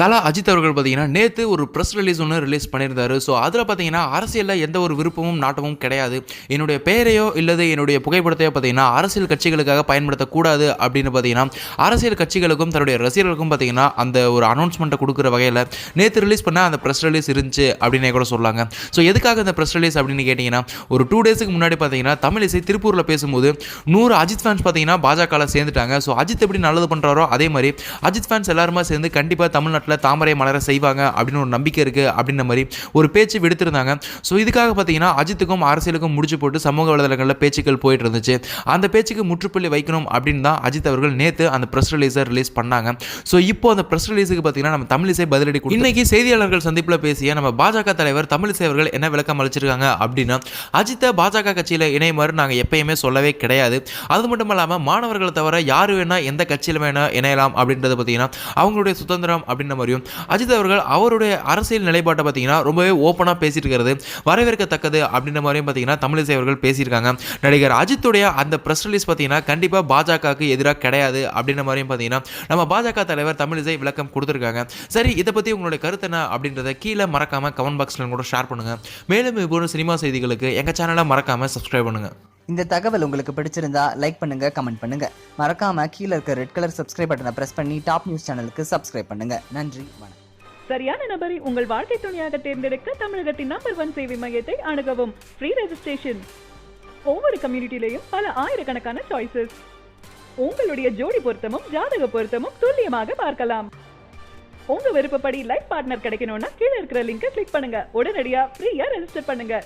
தலா அஜித் அவர்கள் பார்த்தீங்கன்னா நேற்று ஒரு ப்ரெஸ் ரிலீஸ் ஒன்று ரிலீஸ் பண்ணியிருந்தாரு. ஸோ அதில் பார்த்தீங்கன்னா அரசியலில் எந்த ஒரு விருப்பமும் நாட்டமும் கிடையாது. என்னுடைய பெயரையோ இல்லது என்னுடைய புகைப்படத்தையோ பார்த்தீங்கன்னா அரசியல் கட்சிகளுக்காக பயன்படுத்தக்கூடாது அப்படின்னு பார்த்தீங்கன்னா அரசியல் கட்சிகளுக்கும் தன்னுடைய ரசிகர்களுக்கும் பார்த்தீங்கன்னா அந்த ஒரு அனௌன்ஸ்மெண்ட்டை கொடுக்குற வகையில் நேற்று ரிலீஸ் பண்ண அந்த ப்ரெஸ் ரிலீஸ் இருந்துச்சு அப்படின்னே கூட சொல்லாங்க. ஸோ எதுக்காக இந்த ப்ரெஸ் ரிலீஸ் அப்படின்னு கேட்டிங்கன்னா ஒரு டூ டேஸுக்கு முன்னாடி பார்த்தீங்கன்னா தமிழிசை திருப்பூரில் பேசும்போது நூறு அஜித் ஃபேன்ஸ் பார்த்தீங்கன்னா பாஜகவில் சேர்ந்துட்டாங்க. ஸோ அஜித் எப்படி நல்லது பண்ணுறாரோ அதே மாதிரி அஜித் ஃபேன்ஸ் எல்லாருமே சேர்ந்து கண்டிப்பாக தமிழ்நாட்டில் தாமரை மலர செய்வாங்க அப்படின்னு ஒரு நம்பிக்கை இருக்குது அப்படின்ற மாதிரி ஒரு பேச்சு விடுத்திருந்தாங்க. ஸோ இதுக்காக பார்த்தீங்கன்னா அஜித்துக்கும் அரசியலுக்கும் முடிச்சு போட்டு சமூக வலைதளங்களில் பேச்சுக்கள் போயிட்டு இருந்துச்சு. அந்த பேச்சுக்கு முற்றுப்புள்ளி வைக்கணும் அப்படின்னு தான் அஜித் அவர்கள் நேற்று அந்த ப்ரெஸ் ரிலீஸை ரிலீஸ் பண்ணாங்க. ஸோ இப்போ அந்த ப்ரெஸ் ரிலீஸுக்கு பார்த்தீங்கன்னா நம்ம தமிழிசை பதிலடி கொடுத்து- இன்னைக்கு செய்தியாளர்கள் சந்திப்பில் பேசிய நம்ம பாஜக தலைவர் தமிழிசை அவர்கள் என்ன விளக்கம் அளிச்சிருக்காங்க அப்படின்னா அஜித்தை பாஜக கட்சியில் இணையுமாறு நாங்கள் எப்பயுமே சொல்லவே கிடையாது. அது மட்டும் இல்லாமல் மாணவர்களை தவிர யார் வேணால் எந்த கட்சியில் வேணால் இணையலாம் அப்படின்றத பார்த்தீங்கன்னா அவங்களுடைய சுதந்திரம் அப்படின்ற மாதிரியும்? அஜித் அவர்கள் அவருடைய அரசியல் நிலைப்பாட்டை பார்த்தீங்கன்னா ரொம்பவே ஓப்பனாக பேசிட்டு இருக்கிறது வரவேற்கத்தக்கது அப்படின்ற மாதிரியும் பார்த்தீங்கன்னா தமிழிசை அவர்கள் பேசியிருக்காங்க. நடிகர் அஜித்துடைய அந்த ப்ரெஸ் ரிலீஸ் பார்த்தீங்கன்னா கண்டிப்பாக பாஜகவுக்கு எதிராக கிடையாது அப்படின்ற மாதிரியும் பார்த்தீங்கன்னா நம்ம பாஜக தலைவர் தமிழிசை விளக்கம் கொடுத்துருக்காங்க. சரி இதை பற்றி உங்களுடைய கருத்து என்ன அப்படின்றத கீழே மறக்காமல் கமெண்ட் பாக்ஸில் கூட ஷேர் பண்ணுங்கள் மேலும் இப்போ சினிமா செய்திகளுக்கு எங்கள் சேனலை மறக்காமல் சப்ஸ்கிரைப் பண்ணுங்கள் இந்த தகவல் உங்களுக்கு பிடிச்சிருந்தா லைக் பண்ணுங்க கமெண்ட் பண்ணுங்க. மறக்காம கீழே இருக்க ரெட் கலர் சப்ஸ்கிரைப் பட்டனை பிரஸ் பண்ணி டாப் நியூஸ் சேனலுக்கு சப்ஸ்கிரைப் பண்ணுங்க. நன்றி வணக்கம். சரியான நபரை உங்கள் வாழ்க்கை துணையாக தேர்ந்தெடுக்க தமிழகத்தின் நம்பர் ஒன் சேவை மையத்தை அணுகவும். ஃப்ரீ ரெஜிஸ்ட்ரேஷன் ஒவ்வொரு கம்யூனிட்டிலையும் பல ஆயிரக்கணக்கான சாய்ஸஸ் உங்களுடைய ஜோடி பொருத்தமும் ஜாதக பொருத்தமும் துல்லியமாக பார்க்கலாம். உங்க விருப்பப்படி லைஃப் பார்ட்னர் கிடைக்கணும்னா கீழே இருக்கிற லிங்கை கிளிக் பண்ணுங்க. உடனடியா ஃப்ரீயா ரெஜிஸ்டர் பண்ணுங்க.